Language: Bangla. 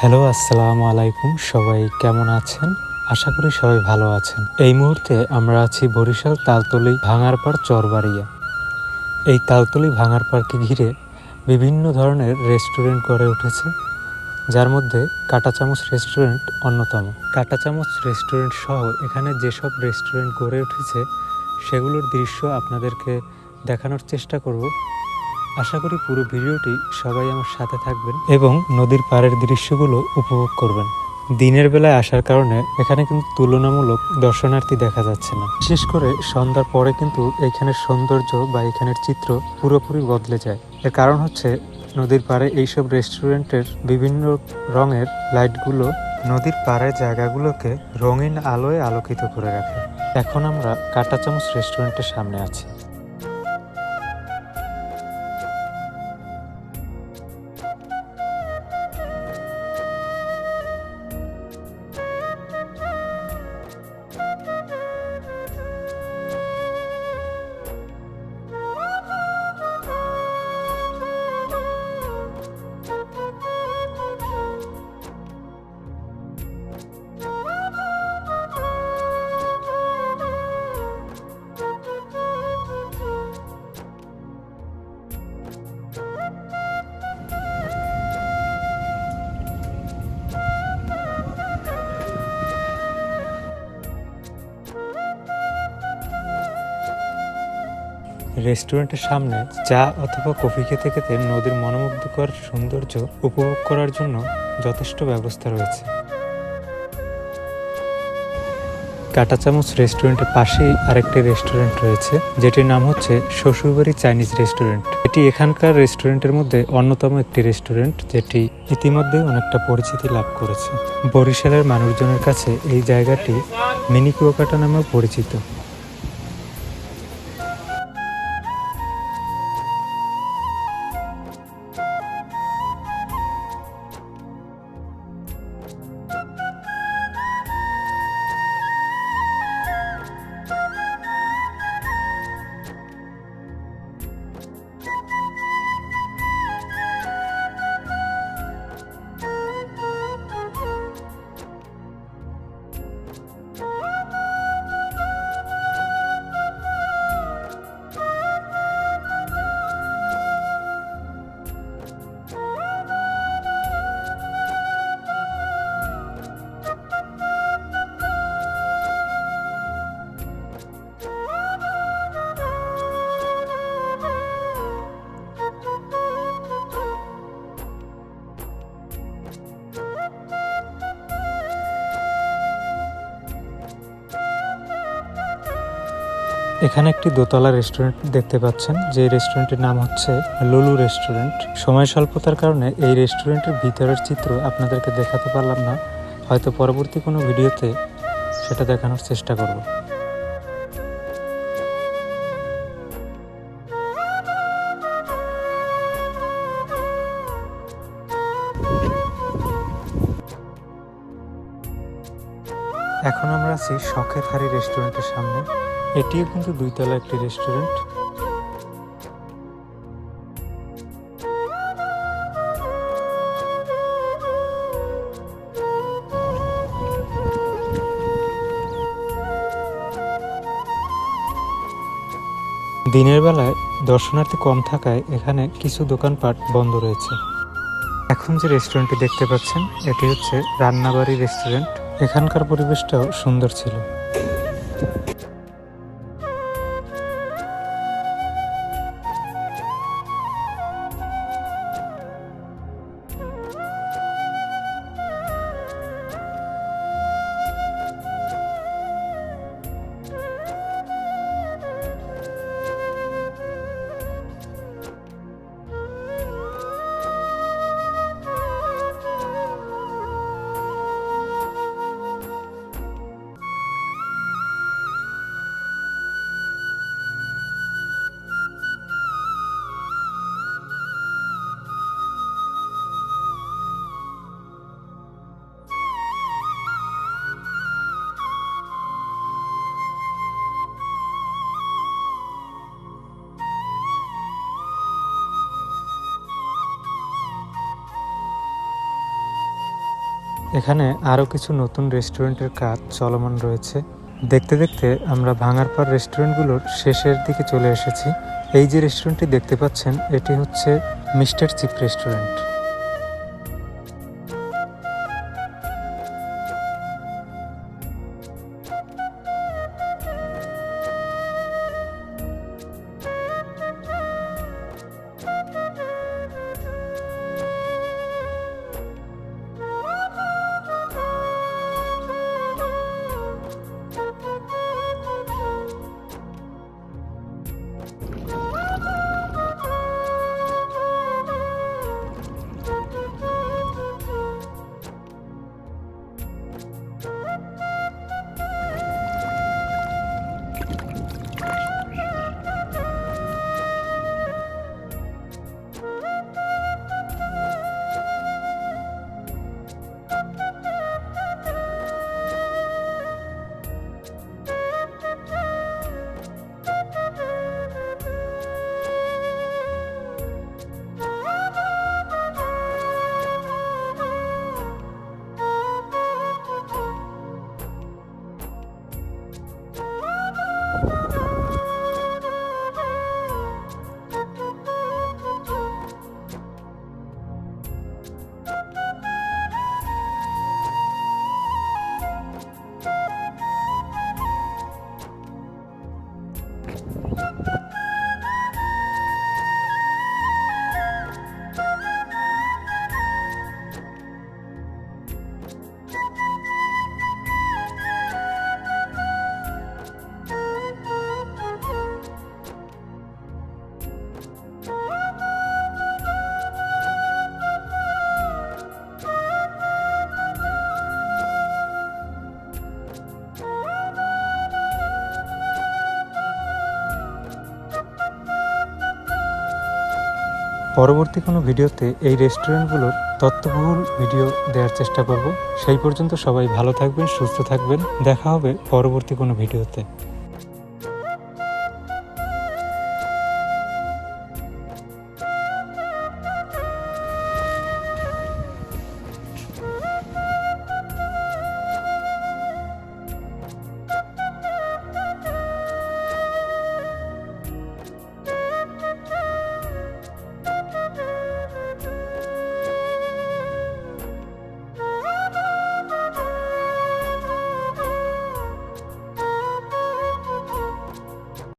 হ্যালো, আসসালামু আলাইকুম। সবাই কেমন আছেন? আশা করি সবাই ভালো আছেন। এই মুহূর্তে আমরা আছি বরিশাল তালতলি ভাঙারপাড় চরবাড়িয়া। এই তালতলি ভাঙার পাড়কে ঘিরে বিভিন্ন ধরনের রেস্টুরেন্ট গড়ে উঠেছে, যার মধ্যে কাটা চামচ রেস্টুরেন্ট অন্যতম। কাটা চামচ রেস্টুরেন্ট সহ এখানে যেসব রেস্টুরেন্ট গড়ে উঠেছে, সেগুলোর দৃশ্য আপনাদেরকে দেখানোর চেষ্টা করব। আশা করি পুরো ভিডিওটি সবাই আমার সাথে থাকবেন এবং নদীর পাড়ের দৃশ্যগুলো উপভোগ করবেন। দিনের বেলায় আসার কারণে এখানে কিন্তু তুলনামূলক দর্শনার্থী দেখা যাচ্ছে না। বিশেষ করে সন্ধ্যার পরে কিন্তু এখানের সৌন্দর্য বা এখানের চিত্র পুরোপুরি বদলে যায়। এর কারণ হচ্ছে নদীর পাড়ে এইসব রেস্টুরেন্টের বিভিন্ন রঙের লাইটগুলো নদীর পাড়ের জায়গাগুলোকে রঙিন আলোয় আলোকিত করে রাখে। এখন আমরা কাটা চামচ রেস্টুরেন্টের সামনে আছি। রেস্টুরেন্টের সামনে চা অথবা কফি খেতে খেতে নদীর মনোমুগ্ধকর সৌন্দর্য উপভোগ করার জন্য যথেষ্ট ব্যবস্থা রয়েছে। কাটা চামচ রেস্টুরেন্টের পাশেই আরেকটি রেস্টুরেন্ট রয়েছে, যেটির নাম হচ্ছে শ্বশুরবাড়ি চাইনিজ রেস্টুরেন্ট। এটি এখানকার রেস্টুরেন্টের মধ্যে অন্যতম একটি রেস্টুরেন্ট, যেটি ইতিমধ্যে অনেকটা পরিচিতি লাভ করেছে। বরিশালের মানুষজনের কাছে এই জায়গাটি মিনি কুয়াকাটা নামেও পরিচিত। এখানে একটি দোতলা রেস্টুরেন্ট দেখতে পাচ্ছেন, যে রেস্টুরেন্টের নাম হচ্ছে লুলু রেস্টুরেন্ট সময় স্বল্পতার কারণে এই রেস্টুরেন্টের ভিতরের চিত্র আপনাদেরকে দেখাতে পারলাম না। হয়তো পরবর্তী কোনো ভিডিওতে সেটা দেখানোর চেষ্টা করব। এখন আমরা আছি শখের হারি রেস্টুরেন্টের সামনে। এটিও কিন্তু দুইতলা একটি রেস্টুরেন্ট। দিনের বেলায় দর্শনার্থী কম থাকায় এখানে কিছু দোকানপাট বন্ধ রয়েছে। এখন যে রেস্টুরেন্টটি দেখতে পাচ্ছেন, এটি হচ্ছে রান্নাবাড়ি রেস্টুরেন্ট। এখানকার পরিবেশটাও সুন্দর ছিল। এখানে আরও কিছু নতুন রেস্টুরেন্টের কাজ চলমান রয়েছে। দেখতে দেখতে আমরা ভাঙারপাড় রেস্টুরেন্টগুলোর শেষের দিকে চলে এসেছি। এই যে রেস্টুরেন্টটি দেখতে পাচ্ছেন, এটি হচ্ছে মিস্টার চিপ রেস্টুরেন্ট। পরবর্তী কোনো ভিডিওতে এই রেস্টুরেন্টগুলোর তথ্যবহুল ভিডিও দেওয়ার চেষ্টা করব। সেই পর্যন্ত সবাই ভালো থাকবেন, সুস্থ থাকবেন। দেখা হবে পরবর্তী কোনো ভিডিওতে।